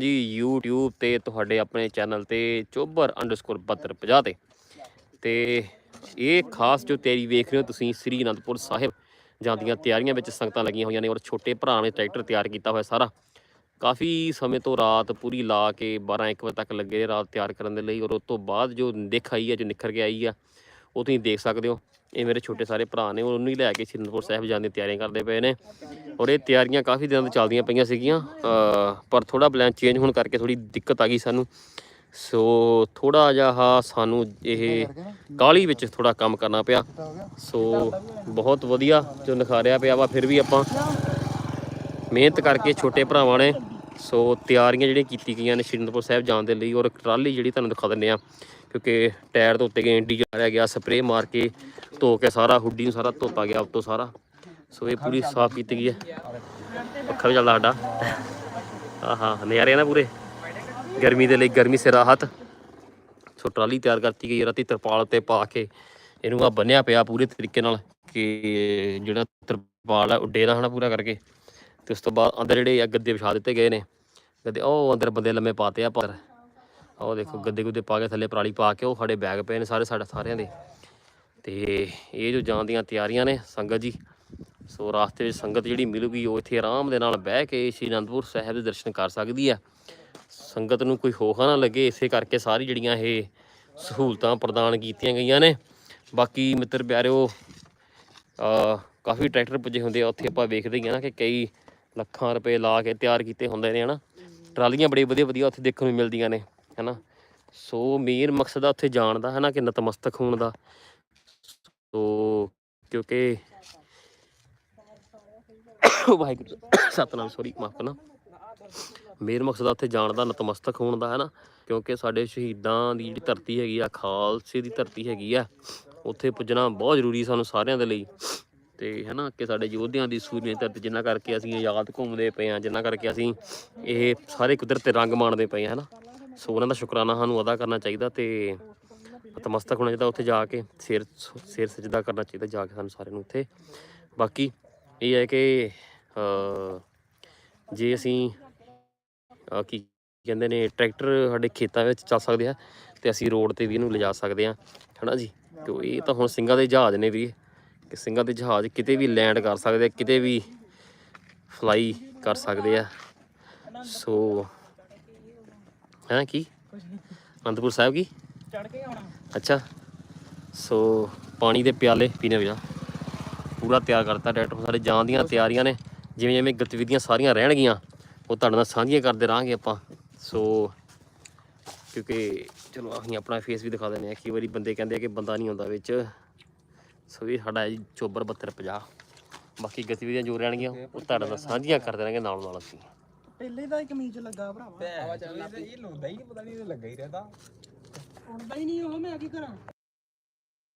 ਜੀ, YouTube ਤੇ ਤੁਹਾਡੇ ਆਪਣੇ ਚੈਨਲ ਤੇ ਚੋਬਰ_7250 ਤੇ। ਤੇ ਇਹ ਖਾਸ ਜੋ ਤਿਆਰੀ ਵੇਖ ਰਹੇ ਹੋ ਤੁਸੀਂ ਸ੍ਰੀ ਅਨੰਦਪੁਰ ਸਾਹਿਬ ਜਾਂਦੀਆਂ ਤਿਆਰੀਆਂ ਵਿੱਚ ਸੰਗਤਾਂ ਲੱਗੀਆਂ ਹੋਈਆਂ ਨੇ ਔਰ ਛੋਟੇ ਭਰਾ ਨੇ ਟਰੈਕਟਰ ਤਿਆਰ ਕੀਤਾ ਹੋਇਆ ਸਾਰਾ। ਕਾਫੀ ਸਮੇਂ ਤੋਂ ਰਾਤ ਪੂਰੀ ਲਾ ਕੇ 12 1 ਵਜੇ ਤੱਕ ਲੱਗੇ ਰਾਤ ਤਿਆਰ ਕਰਨ ਦੇ ਲਈ ਔਰ ਉਸ ਤੋਂ ਬਾਅਦ ਜੋ ਦਿਖ ਆਈ ਹੈ, ਜੋ ਨਿਖਰ ਕੇ ਆਈ ਆ ਉਹ ਤੁਸੀਂ ਦੇਖ ਸਕਦੇ ਹੋ। ਇਹ ਮੇਰੇ ਛੋਟੇ ਸਾਰੇ ਭਰਾ ਨੇ ਉਹਨੂੰ ਹੀ ਲੈ ਕੇ ਸ੍ਰੀ ਅਨੰਦਪੁਰ ਸਾਹਿਬ ਜਾਣ ਦੀਆਂ ਤਿਆਰੀਆਂ ਕਰਦੇ ਪਏ ਨੇ। ਔਰ ਇਹ ਤਿਆਰੀਆਂ ਕਾਫੀ ਦਿਨਾਂ ਤੋਂ ਚੱਲਦੀਆਂ ਪਈਆਂ ਸੀਗੀਆਂ। ਪਰ ਥੋੜਾ ਪਲਾਨ ਚੇਂਜ ਹੋਣ ਕਰਕੇ ਥੋੜੀ ਦਿੱਕਤ ਆ ਗਈ ਸਾਨੂੰ। ਸੋ ਥੋੜਾ ਜਿਹਾ ਸਾਨੂੰ ਇਹ ਕਾਲੀ ਵਿੱਚ ਥੋੜਾ ਕੰਮ ਕਰਨਾ ਪਿਆ। ਸੋ ਬਹੁਤ ਵਧੀਆ ਜੋ ਨਿਖਾਰਿਆ ਪਿਆ ਵਾ, ਫਿਰ ਵੀ ਆਪਾਂ ਮਿਹਨਤ ਕਰਕੇ ਛੋਟੇ ਭਰਾਵਾਂ ਨੇ ਸੋ ਤਿਆਰੀਆਂ ਜਿਹੜੀਆਂ ਕੀਤੀ ਗਈਆਂ ਨੇ ਸ਼੍ਰੀ ਸਾਹਿਬ ਜਾਣ ਦੇ ਲਈ, ਔਰ ਟਰਾਲੀ ਜਿਹੜੀ ਤੁਹਾਨੂੰ ਦਿਖਾ ਦਿੰਦੇ ਆ ਕਿਉਂਕਿ ਟਾਇਰ ਦੇ ਉੱਤੇ ਗਏ ਡੀਜ਼ਲ ਮਾਰਿਆ ਗਿਆ ਸਪਰੇਅ ਮਾਰ ਕੇ ਧੋ ਕੇ ਸਾਰਾ, ਹੁੱਡੀ ਨੂੰ ਸਾਰਾ ਧੋਤਾ ਗਿਆ, ਉੱਤੋਂ ਸਾਰਾ। ਸੋ ਇਹ ਪੂਰੀ ਸਾਫ਼ ਕੀਤੀ ਗਈ ਹੈ। ਪੱਖਾ ਵੀ ਚੱਲਦਾ ਸਾਡਾ। ਆਹਾ ਨਜ਼ਾਰੇ ਆ ਨਾ ਪੂਰੇ। ਗਰਮੀ ਦੇ ਲਈ ਗਰਮੀ ਸੇ ਰਾਹਤ। ਸੋ ਟਰਾਲੀ ਤਿਆਰ ਕਰਤੀ ਗਈ ਹੈ, ਰਾਤੀ ਤਰਪਾਲ ਉੱਤੇ ਪਾ ਕੇ। ਇਹਨੂੰ ਆ ਬੰਨਿਆ ਪਿਆ ਪੂਰੇ ਤਰੀਕੇ ਨਾਲ ਕਿ ਜਿਹੜਾ ਤਰਪਾਲ ਆ ਉੱਡੇ ਦਾ ਹਨਾ ਪੂਰਾ ਕਰਕੇ। ਤੇ ਉਸ ਤੋਂ ਬਾਅਦ ਅੰਦਰ ਜਿਹੜੇ ਆ ਗੱਦੇ ਵਿਛਾ ਦਿੱਤੇ ਗਏ ਨੇ। ਗੱਦੇ ਉਹ ਅੰਦਰ ਬੰਦੇ ਲੰਮੇ ਪਾਤੇ ਆ ਪਰ ਉਹ ਦੇਖੋ ਗੱਦੇ ਗੁੱਦੇ ਪਾ ਕੇ ਥੱਲੇ ਪਰਾਲੀ ਪਾ ਕੇ ਉਹ ਸਾਡੇ ਬੈਗ ਪਏ ਨੇ ਸਾਰੇ ਸਾਡੇ ਸਾਰਿਆਂ ਦੇ। ਤੇ ਇਹ ਜੋ ਜਾਣ ਦੀਆਂ ਤਿਆਰੀਆਂ ਨੇ ਸੰਗਤ ਜੀ ਸੋ ਰਾਸਤੇ ਵਿੱਚ ਸੰਗਤ ਜਿਹੜੀ ਮਿਲੂਗੀ, ਉਹ ਇੱਥੇ ਆਰਾਮ ਦੇ ਨਾਲ ਬਹਿ ਕੇ ਸ਼੍ਰੀ ਅਨੰਦਪੁਰ ਸਾਹਿਬ ਦੇ ਦਰਸ਼ਨ ਕਰ ਸਕਦੀ ਆ ਸੰਗਤ ਨੂੰ ਕੋਈ ਹੋਖਾ ਨਾ ਲੱਗੇ, ਇਸੇ ਕਰਕੇ ਸਾਰੀ ਜਿਹੜੀਆਂ ਇਹ ਸਹੂਲਤਾਂ ਪ੍ਰਦਾਨ ਕੀਤੀਆਂ ਗਈਆਂ ਨੇ। ਬਾਕੀ ਮਿੱਤਰ ਪਿਆਰਿਓ ਅ ਕਾਫੀ ਟਰੈਕਟਰ ਪੁੱਜੇ ਹੁੰਦੇ ਆ, ਉੱਥੇ ਆਪਾਂ ਵੇਖਦੇ ਹੀ ਆ ਨਾ ਕਿ ਕਈ ਲੱਖਾਂ ਰੁਪਏ ਲਾ ਕੇ ਤਿਆਰ ਕੀਤੇ ਹੁੰਦੇ ਨੇ, ਹਨਾ। ਟਰਾਲੀਆਂ ਬੜੀ ਵਧੀਆ ਵਧੀਆ ਉੱਥੇ ਦੇਖਣ ਨੂੰ ਮਿਲਦੀਆਂ ਨੇ, ਹਨਾ। ਸੋ ਮੇਨ ਮਕਸਦ ਆ ਉੱਥੇ ਜਾਣ ਦਾ, ਹਨਾ, ਕਿ ਨਤਮਸਤਕ ਹੋਣ ਦਾ। ਸੋ ਕਿਉਂਕਿ ਵਾਹਿਗੁਰੂ ਸਤਨਾਮ, ਸੋਰੀ, ਮਾਫ ਕਰਨਾ। ਮੇਨ ਮਕਸਦ ਉੱਥੇ ਜਾਣ ਦਾ, ਨਤਮਸਤਕ ਹੋਣ ਦਾ ਹੈ ਨਾ ਕਿਉਂਕਿ ਸਾਡੇ ਸ਼ਹੀਦਾਂ ਦੀ ਜਿਹੜੀ ਧਰਤੀ ਹੈਗੀ ਆ, ਖਾਲਸੇ ਦੀ ਧਰਤੀ ਹੈਗੀ ਆ, ਉੱਥੇ ਪੁੱਜਣਾ ਬਹੁਤ ਜ਼ਰੂਰੀ ਸਾਨੂੰ ਸਾਰਿਆਂ ਦੇ ਲਈ। ਤੇ ਹੈ ਨਾ ਕਿ ਸਾਡੇ ਯੋਧਿਆਂ ਦੀ ਸੂਰਮੇ ਧਰਤੀ, ਜਿੰਨਾ ਕਰਕੇ ਅਸੀਂ ਆਜ਼ਾਦ ਘੁੰਮਦੇ ਪਏ ਆ, ਜਿੰਨਾ ਕਰਕੇ ਅਸੀਂ ਇਹ ਸਾਰੇ ਕੁਦਰਤ ਤੇ ਰੰਗ ਮਾਣਦੇ ਪਏ ਆ ਹੈ ਨਾ ਸੋ ਉਹਨਾਂ ਦਾ ਸ਼ੁਕਰਾਨਾ ਸਾਨੂੰ ਅਦਾ ਕਰਨਾ ਚਾਹੀਦਾ ਤੇ ਨਤਮਸਤਕ ਹੋਣਾ ਚਾਹੀਦਾ ਉੱਥੇ ਜਾ ਕੇ, ਸਿਰ ਸਿਰ ਸਜਦਾ ਕਰਨਾ ਚਾਹੀਦਾ ਜਾ ਕੇ ਸਾਨੂੰ ਸਾਰਿਆਂ ਨੂੰ ਉੱਥੇ। ਬਾਕੀ ਇਹ ਹੈ ਕਿ ਜੇ ਅਸੀਂ ਕੀ ਕਹਿੰਦੇ ਨੇ ਟਰੈਕਟਰ ਸਾਡੇ ਖੇਤਾਂ ਵਿੱਚ ਚੱਲ ਸਕਦੇ ਆ ਤੇ ਅਸੀਂ ਰੋਡ ਤੇ ਵੀ ਇਹਨੂੰ ਲਿਜਾ ਸਕਦੇ ਆ ਹਨਾ ਜੀ? ਕਿਉਂ ਇਹ ਤਾਂ ਹੁਣ ਸਿੰਘਾਂ ਦੇ ਜਹਾਜ਼ ਨੇ ਵੀ ਕਿ ਸਿੰਘਾਂ ਦੇ ਜਹਾਜ਼ ਕਿਤੇ ਵੀ ਲੈਂਡ ਕਰ ਸਕਦੇ ਆ ਕਿਤੇ ਵੀ ਫਲਾਈ ਕਰ ਸਕਦੇ ਆ। ਸੋ ਹੈ ਕੀ? ਅਨੰਦਪੁਰ ਸਾਹਿਬ ਕੀ? ਚੜ ਕੇ ਆਉਣਾ। ਅੱਛਾ। ਸੋ ਪਾਣੀ ਦੇ ਪਿਆਲੇ ਪੀਣੇ ਵਿਆ ਪੂਰਾ ਤਿਆਰ ਕਰਤਾ ਟਰੈਕਟਰ ਸਾਰੇ ਜਾਣ ਦੀਆਂ ਤਿਆਰੀਆਂ ਨੇ। ਜਿਵੇਂ ਜਿਵੇਂ ਗਤੀਵਿਧੀਆਂ ਸਾਰੀਆਂ ਰਹਿਣਗੀਆਂ ਉਹ ਤੁਹਾਡੇ ਨਾਲ ਸਾਂਝੀਆਂ ਕਰਦੇ ਰਹਾਂਗੇ ਆਪਾਂ। ਸੋ ਕਿਉਂਕਿ ਚਲੋ ਅਸੀਂ ਆਪਣਾ ਫੇਸ ਵੀ ਦਿਖਾ ਦਿੰਦੇ ਆ ਕਈ ਵਾਰੀ ਬੰਦੇ ਕਹਿੰਦੇ ਆ ਕਿ ਬੰਦਾ ਨਹੀਂ ਹੁੰਦਾ ਵਿੱਚ। ਸੋ ਇਹ ਸਾਡਾ ਹੈ ਜੀ ਚੋਬਰ 7250 ਬਾਕੀ ਗਤੀਵਿਧੀਆਂ ਜੋ ਰਹਿਣਗੀਆਂ ਉਹ ਤੁਹਾਡੇ ਨਾਲ ਸਾਂਝੀਆਂ ਕਰਦੇ ਰਹਾਂਗੇ ਨਾਲ ਨਾਲ ਅਸੀਂ। ਪਹਿਲੇ ਦਾ ਹੀ ਕਮੀਜ਼ ਲੱਗਾ ਭਰਾਵਾ। ਇਹ ਲਾਉਂਦਾ ਹੀ ਨਹੀਂ ਪਤਾ ਨਹੀਂ ਇਹ ਲੱਗਾ ਹੀ ਰਹਿੰਦਾ। ਉੜਦਾ ਹੀ ਨਹੀਂ ਉਹ ਮੈਂ ਕੀ ਕਰਾਂ?